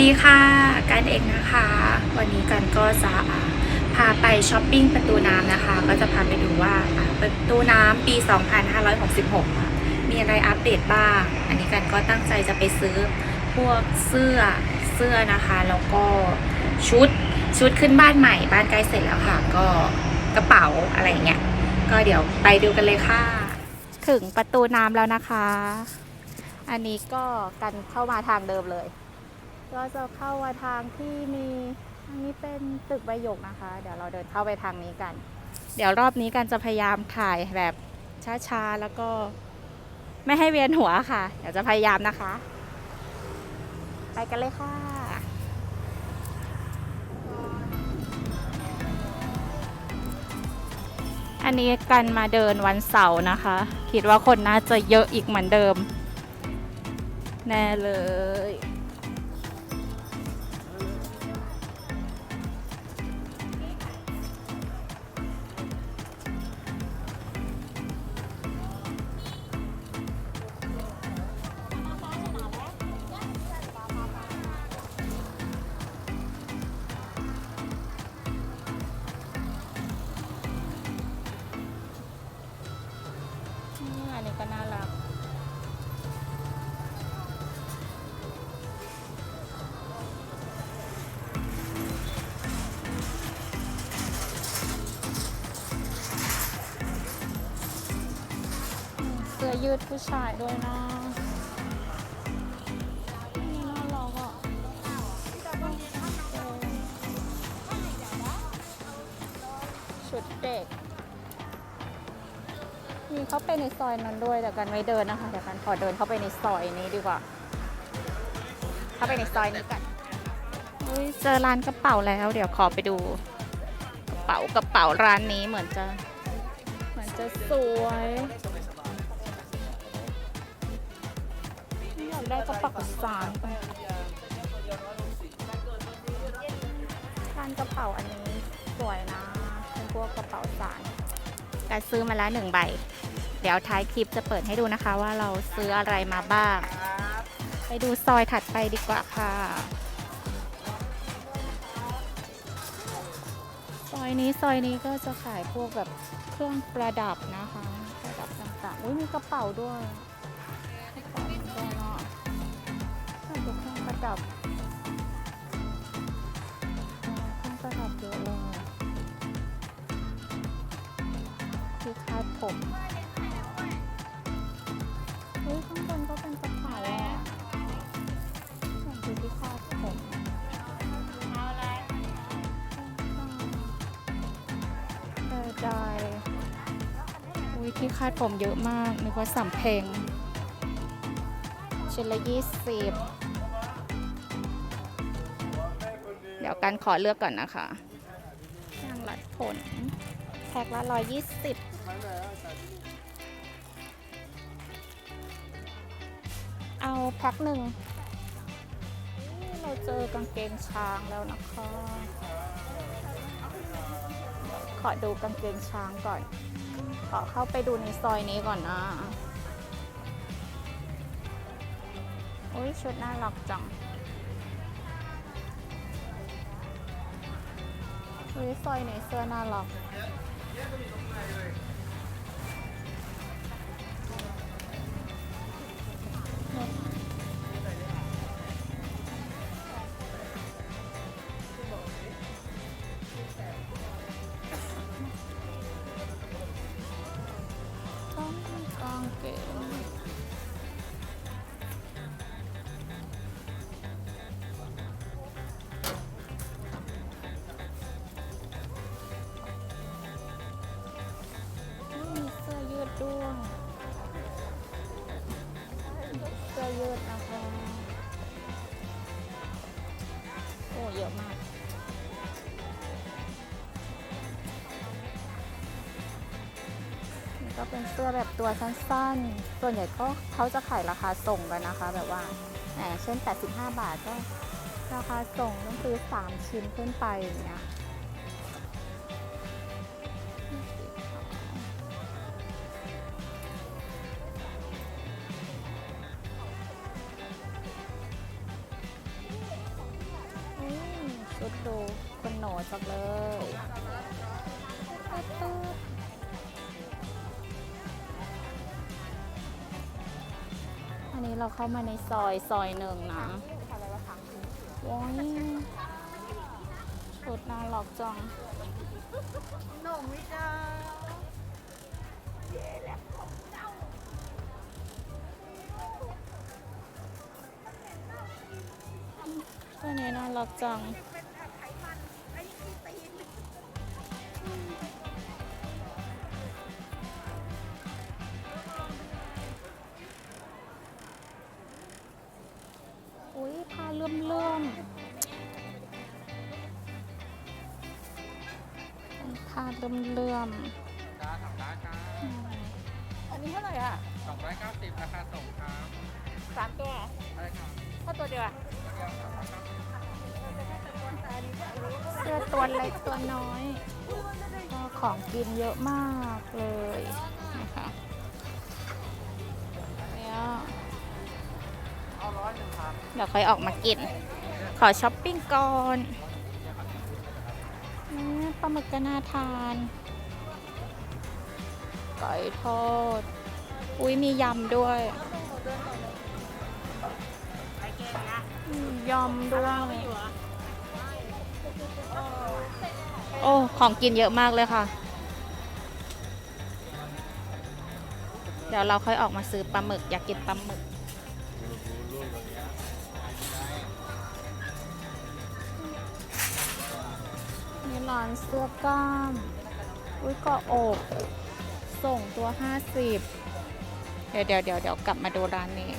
ดีค่ะกันเองนะคะ วันนี้กันก็จะพาไปช้อปปิ้งประตูน้ำนะคะ ก็จะพาไปดูว่าประตูน้ำปี 2566อะมีอะไรอัปเดตบ้าง อันนี้กันก็ตั้งใจจะไปซื้อพวกเสื้อเสื้อนะคะ แล้วก็ชุดชุดขึ้นบ้านใหม่บ้านใกล้เสร็จแล้วค่ะ ก็กระเป๋าอะไรเงี้ย ก็เดี๋ยวไปดูกันเลยค่ะ ถึงประตูน้ำแล้วนะคะ อันนี้ก็กันเข้ามาทางเดิมเลย ก็จะเข้ามาทางที่มีอันนี้เป็นตึกใบหยกนะคะ เดี๋ยวเราเดินเข้าไปทางนี้กัน เดี๋ยวรอบนี้กันจะพยายามถ่ายแบบช้าๆแล้วก็ไม่ให้เวียนหัวค่ะ เดี๋ยวจะพยายามนะคะ ไปกันเลยค่ะ อันนี้กันมาเดินวันเสาร์นะคะ คิดว่าคนน่าจะเยอะอีกเหมือนเดิม แน่เลย อยืดผู้ชายด้วยนะนี่น่ารักอะชุดเด็ก มีเขาไปในซอยนั้นด้วยแต่กันไม่เดินนะคะ เดี๋ยวกันขอเดินเข้าไปในซอยนี้ดีกว่า เข้าไปในซอยนี้กันเจอร้านกระเป๋าแล้ว เดี๋ยวขอไปดูกระเป๋ากระเป๋าร้านนี้เหมือนจะ เหมือนจะสวย ได้กระเป๋าสารไปร้านกระเป๋าอันนี้สวยนะเป็นพวกกระเป๋าสารการซื้อมาแล้วหนึ่งใบ เดี๋ยวท้ายคลิปจะเปิดให้ดูนะคะว่าเราซื้ออะไรมาบ้าง ไปดูซอยถัดไปดีกว่าค่ะ ซอยนี้ซอยนี้ก็จะขายพวกแบบเครื่องประดับนะคะ ประดับต่างๆ อุ้ยมีกระเป๋าด้วย เป็นพวเครื่องประดับเครื่องประดับเยอะเลยที่คาดผมเฮ้ยข้างบนก็เป็นกระเป๋าอะเหมือนคือที่คาดผมเอาอะไรได้ได้อุ้ยที่คาดผมเยอะมากนึกว่าสำเพ็ง ชิ้นละยี่สิบเดี๋ยวกันขอเลือกก่อนนะคะยางรัดผล แพ็คละร้อยยี่สิบเอาแพ็คหนึ่ง เราเจอกางเกงช้างแล้วนะคะ ขอดูกางเกงช้างก่อน ขอเข้าไปดูในซอยนี้ก่อนนะ อุ้ยชุดน่ารักจังอุ้ยซอยไหนเสื้อน่ารัก เป็นเสื้อแบบตัวสั้นๆ ส่วนใหญ่ก็เขาจะขายราคาส่งกันนะคะ แบบว่าอย่างเช่น 85 บาทก็ราคาส่งต้องซื้อ3 ชิ้นขึ้นไปอย่างเงี้ยตุ๊ดดูคุณหนูจังเลย เราเข้ามาในซอยซอยหนึ่งนะว้ายชุดน่ารักจังหนุ่มไม่ได้ตัวนี้น่ารักจัง 290 ราคาส่งครับสามตัวได้ครับเท่าตัวเดียวอะเสื้อตัวเล็กตัวน้อยก็ของกินเยอะมากเลยนะคะเนี่ยเอาร้อยหนึ่งครับเดี๋ยวค่อยออกมากิน ขอช้อปปิ้งก่อนนี่ปลาหมึกก็น่าทานไก่ทอด อุ้ยมียำด้วยอืมยำด้วย โอ้ ของกินเยอะมากเลยค่ะ เดี๋ยวเราค่อยออกมาซื้อปลาหมึก อยากกินปลาหมึก นี่ร้านเสื้อกล้าม อุ้ยเก็อก ส่งตัว 50เดี๋ยวเดี๋ยวเดี๋ยวเดี๋ยวกลับมาดูร้านนี้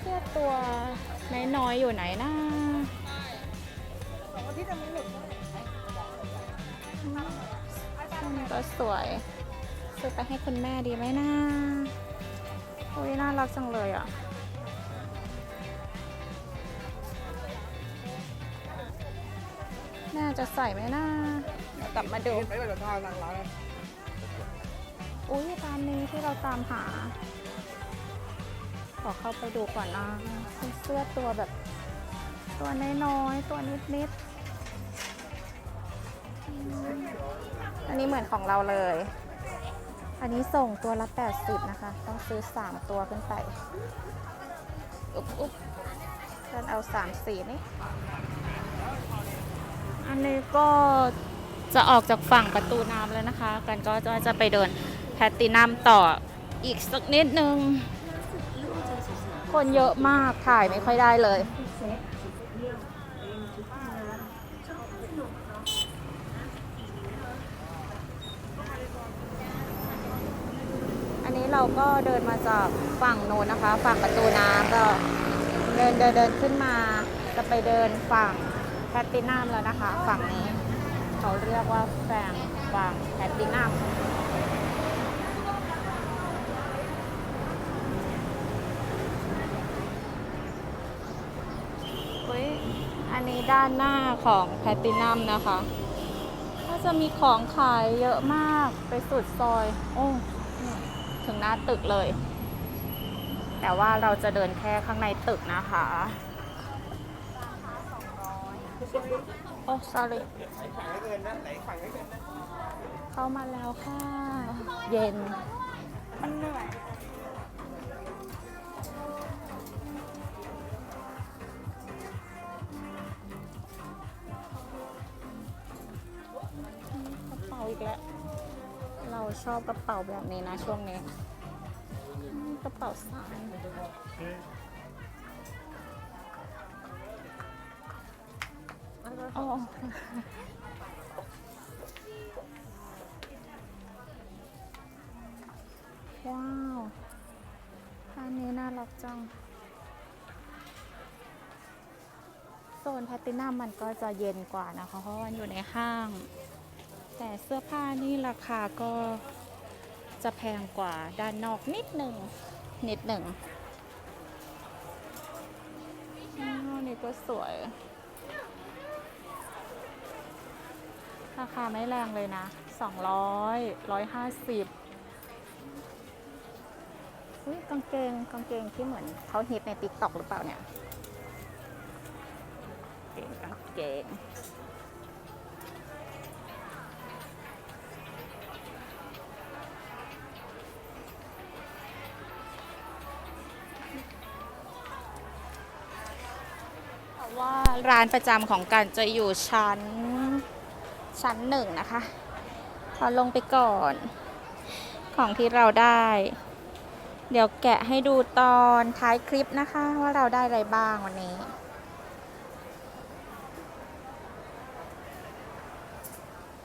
เสื้อตัวน้อยๆอยู่ไหนนะสอาทิตย์จะมีหนึ่งอันก็สวยซื้อไปให้คุณแม่ดีไหมนะอุ้ยน่ารักจังเลยอะน่าจะใส่ไหมนะเดี๋ยว กลับมาดูไม่ว่าจะทานานร้านอุ้ยร้านนี้ที่เราตามหา ขอเข้าไปดูก่อนนะเป็นเสื้อตัวแบบ ตัวน้อยๆ ตัวนิดๆ อันนี้เหมือนของเราเลย อันนี้ส่งตัวละ 80 นะคะ ต้องซื้อ 3 ตัวขึ้นไป อุ๊บอุ๊บฉันเอา 3 สีนี่ อันนี้ก็ จะออกจากฝั่งประตูน้ำแล้วนะคะ กันก็จะไปเดินแพตตินัมต่ออีกสักนิดนึง คนเยอะมากถ่ายไม่ค่อยได้เลย อันนี้เราก็เดินมาจากฝั่งโน้นนะคะ ฝั่งประตูน้ำก็เดินเดินเดินขึ้นมาจะไปเดินฝั่งแพตตินัมแล้วนะคะ ฝั่งนี้ เขาเรียกว่าแฝงฝั่งแพตตินัมอุ๊ยอันนี้ด้านหน้าของแพตตินัมนะคะ ก็จะมีของขายเยอะมากไปสุดซอย โอ้ถึงหน้าตึกเลย แต่ว่าเราจะเดินแค่ข้างในตึกนะคะ โอ้ sorry เข้ามาแล้วค่ะ เย็น มันเหนื่อย กระเป๋าอีกแล้ว เราชอบกระเป๋าแบบนี้นะช่วงนี้ กระเป๋าสาย อ๋อว้าวอันนี้น่ารักจัง โซนแพตตินัมมันก็จะเย็นกว่านะคะ เพราะว่ามันอยู่ในห้าง แต่เสื้อผ้านี่ราคาก็จะแพงกว่าด้านนอกนิดหนึ่ง นิดหนึ่งอ้าวนี่ก็สวย ราคาไม่แรงเลยนะ 200 150อุ้ยกางเกงกางเกงที่เหมือนเขาฮิตในติ๊กต็อกหรือเปล่าเนี่ยเกงกางเกงเพราะว่าร้านประจำของกันจะอยู่ชั้น ชั้นหนึ่งนะคะขอลงไปก่อน ของที่เราได้ เดี๋ยวแกะให้ดูตอนท้ายคลิปนะคะ ว่าเราได้อะไรบ้างวันนี้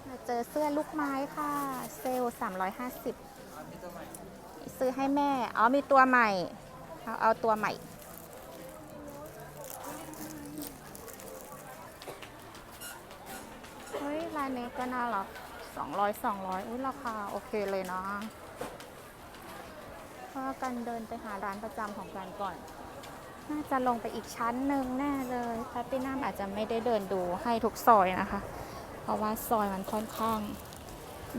มาเจอเสื้อลูกไม้ค่ะ เซลล์350 ซื้อให้แม่ อ๋อมีตัวใหม่ เอาเอาตัวใหม่ ฮ้ยลายนี้ก็น่ารัก200 200อุ้ยราคาโอเคเลยนะเพราะกันเดินไปหาร้านประจำของกันก่อน น่าจะลงไปอีกชั้นหนึ่งแน่เลยแพตตินัมอาจจะไม่ได้เดินดูให้ทุกซอยนะคะ เพราะว่าซอยมันค่อนข้าง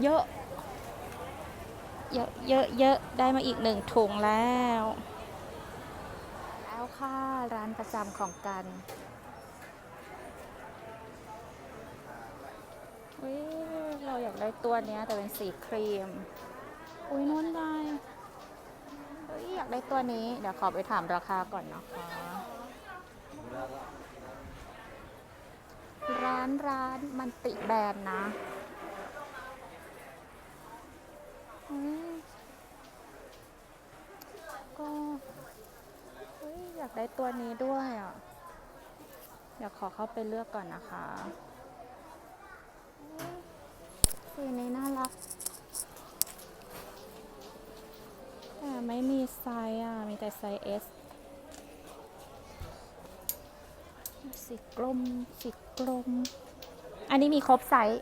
เยอะ เยอะเยอะเยอะได้มาอีกหนึ่งถุงแล้ว แล้วค่ะร้านประจำของกัน อุ้ยเราอยากได้ตัวเนี้ยแต่เป็นสีครีม อุ้ยนุ่นได้เฮ้ยอยากได้ตัวนี้ เดี๋ยวขอไปถามราคาก่อนนะคะ ร้านร้านมันติแบรนด์นะเฮ้ยก็เฮ้ยอยากได้ตัวนี้ด้วยอะ เดี๋ยวขอเข้าไปเลือกก่อนนะคะ สีนี้น่ารัก แต่ไม่มีไซส์อะ มีแต่ไซส์ S สีกลม สีกลม อันนี้มีครบไซส์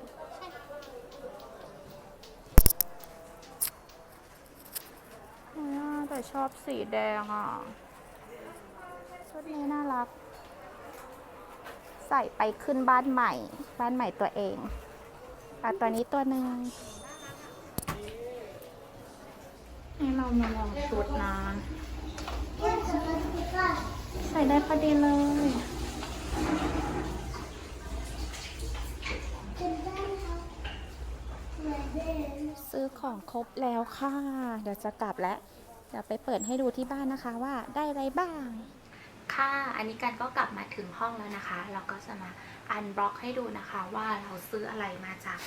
แต่ชอบสีแดงอะ ชุดนี้น่ารัก ใส่ไปขึ้นบ้านใหม่ บ้านใหม่ตัวเอง เอาตัวนี้ตัวหนึ่งให้เรามาลองชุดนะใส่ได้พอดีเลยซื้อของครบแล้วค่ะ เดี๋ยวจะกลับแล้วเดี๋ยวไปเปิดให้ดูที่บ้านนะคะว่าได้อะไรบ้าง ค่ะ อันนี้กันก็กลับมาถึงห้องแล้วนะคะ เราก็จะมา อันบล็อกให้ดูนะคะว่าเราซื้ออะไรมาจาก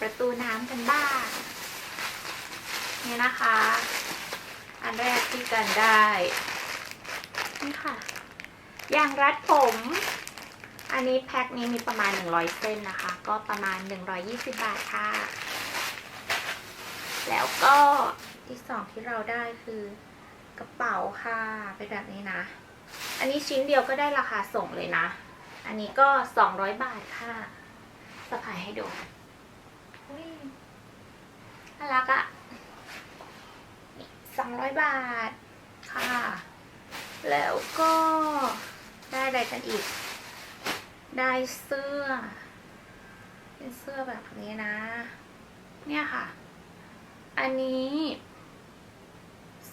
ประตูน้ำกันบ้างนี่นะคะ อันแรกที่กันได้ นี่ค่ะยางรัดผม อันนี้แพ็คนี้มีประมาณ 100 เส้นนะคะ ก็ประมาณ 120 บาทค่ะ แล้วก็ที่สองที่เราได้คือกระเป๋าค่ะ เป็นแบบนี้นะ อันนี้ชิ้นเดียวก็ได้ราคาส่งเลยนะ อันนี้ก็200บาทค่ะสะพายให้ดูน่ารักอะสองร้อยบาทค่ะ แล้วก็ได้อะไรกันอีก ได้เสื้อ เป็นเสื้อแบบนี้นะ เนี่ยค่ะ อันนี้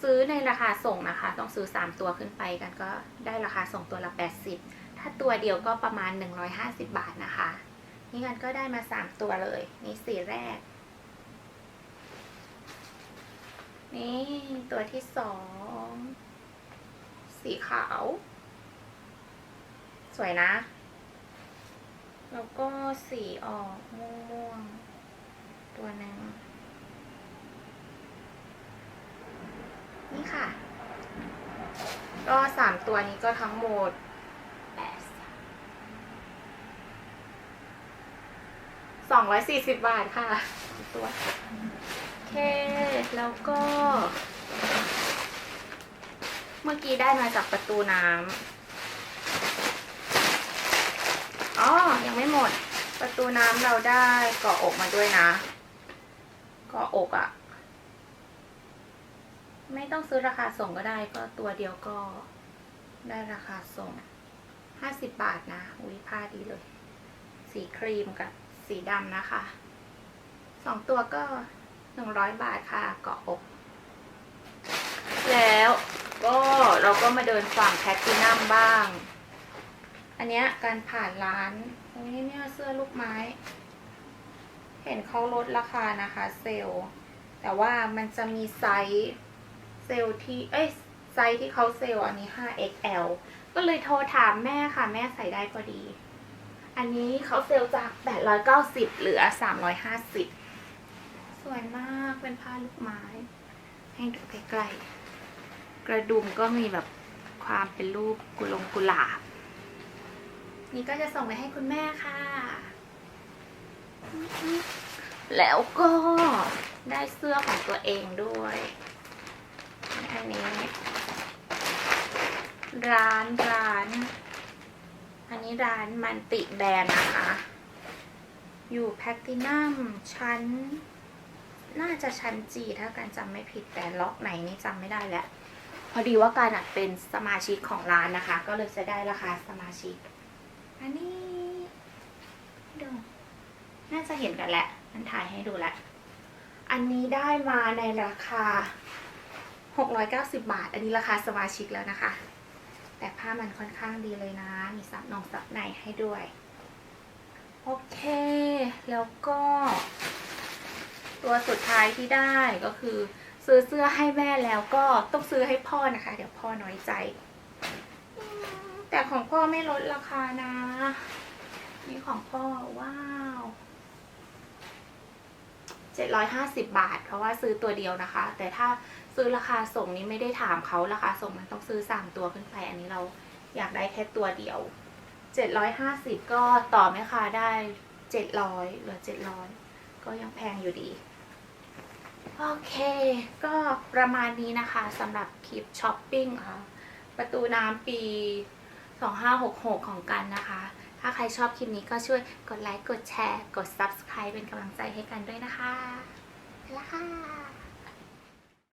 ซื้อในราคาส่งนะคะ ต้องซื้อ 3 ตัวขึ้นไปกันก็ได้ราคาส่งตัวละ 80 ถ้าตัวเดียวก็ประมาณ 150 บาทนะคะ นี่กันก็ได้มา 3 ตัวเลย นี่สีแรก นี่ตัวที่สอง สีขาว สวยนะ แล้วก็สีออกม่วงๆ ตัวหนึ่งนี่ค่ะ ก็สามตัวนี้ก็ทั้งหมด สองร้อยสี่สิบบาทค่ะตัวเค แล้วก็ เมื่อกี้ได้มาจากประตูน้ำอ๋อ ยังไม่หมด ประตูน้ำเราได้เกาะอกมาด้วยนะ เกาะอกอะ่ะ ไม่ต้องซื้อราคาส่งก็ได้ ก็ตัวเดียวก็ได้ราคาส่งห้าสิบบาทนะ อุ้ยพลาดีเลย สีครีมกับ สีดำนะคะสองตัวก็หนึ่งร้อยบาทค่ะเกาะอก แล้วก็เราก็มาเดินฝั่งแพทตินัมบ้าง อันเนี้ยการผ่านร้านตรงนี้เนี่ยเสื้อลูกไม้ เห็นเขาลดราคานะคะ เซลแต่ว่ามันจะมีไซส์เซลที่เอ้ยไซส์ที่เขาเซลอันนี้ 5XL ก็เลยโทรถามแม่ค่ะ แม่ใส่ได้พอดี อันนี้เขาเซลล์จาก 890 เหลือ 350 สวยมากเป็นผ้าลูกไม้ ให้ดูใกล้ๆ กระดุมก็มีแบบความเป็นรูปกุลงกุหลาบ นี่ก็จะส่งไปให้คุณแม่ค่ะ แล้วก็ได้เสื้อของตัวเองด้วย อันนี้ ร้านร้าน อันนี้ร้านมันติแบรนด์นะคะ อยู่แพคตินัมชั้น น่าจะชั้นจีถ้าการจำไม่ผิดแต่ล็อกไหนนี่จำไม่ได้แล้ว พอดีว่าการเป็นสมาชิกของร้านนะคะ ก็เลยจะได้ราคาสมาชิก อันนี้ดูน่าจะเห็นกันแหละมันถ่ายให้ดูแหละ อันนี้ได้มาในราคา 690 บาท อันนี้ราคาสมาชิกแล้วนะคะ แต่ผ้ามันค่อนข้างดีเลยนะ มีซับนองซับในให้ด้วย โอเค แล้วก็ ตัวสุดท้ายที่ได้ก็คือ ซื้อเสื้อให้แม่แล้วก็ต้องซื้อให้พ่อนะคะ เดี๋ยวพ่อน้อยใจ แต่ของพ่อไม่ลดราคานะ นี่ของพ่อว้าว 750 บาท เพราะว่าซื้อตัวเดียวนะคะ แต่ถ้าซื้อราคาส่งนี้ไม่ได้ถามเขาราคาส่งมันต้องซื้อ 3 ตัวขึ้นไป อันนี้เราอยากได้แค่ตัวเดียว 750 ก็ต่อแม่ค้าได้ 700หลือ 700 ก็ยังแพงอยู่ดี โอเค ก็ประมาณนี้นะคะสำหรับคลิปช้อปปิ้งค่ะประตูน้ำปี 2566 ของกันนะคะ ถ้าใครชอบคลิปนี้ก็ช่วยกดไลค์ กดแชร์ กด Subscribe เป็นกำลังใจให้กันด้วยนะคะไปละค่ะ